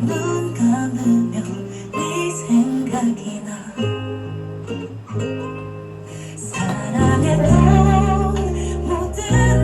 눈 감으면 네 생각이 나. 사랑했던 모든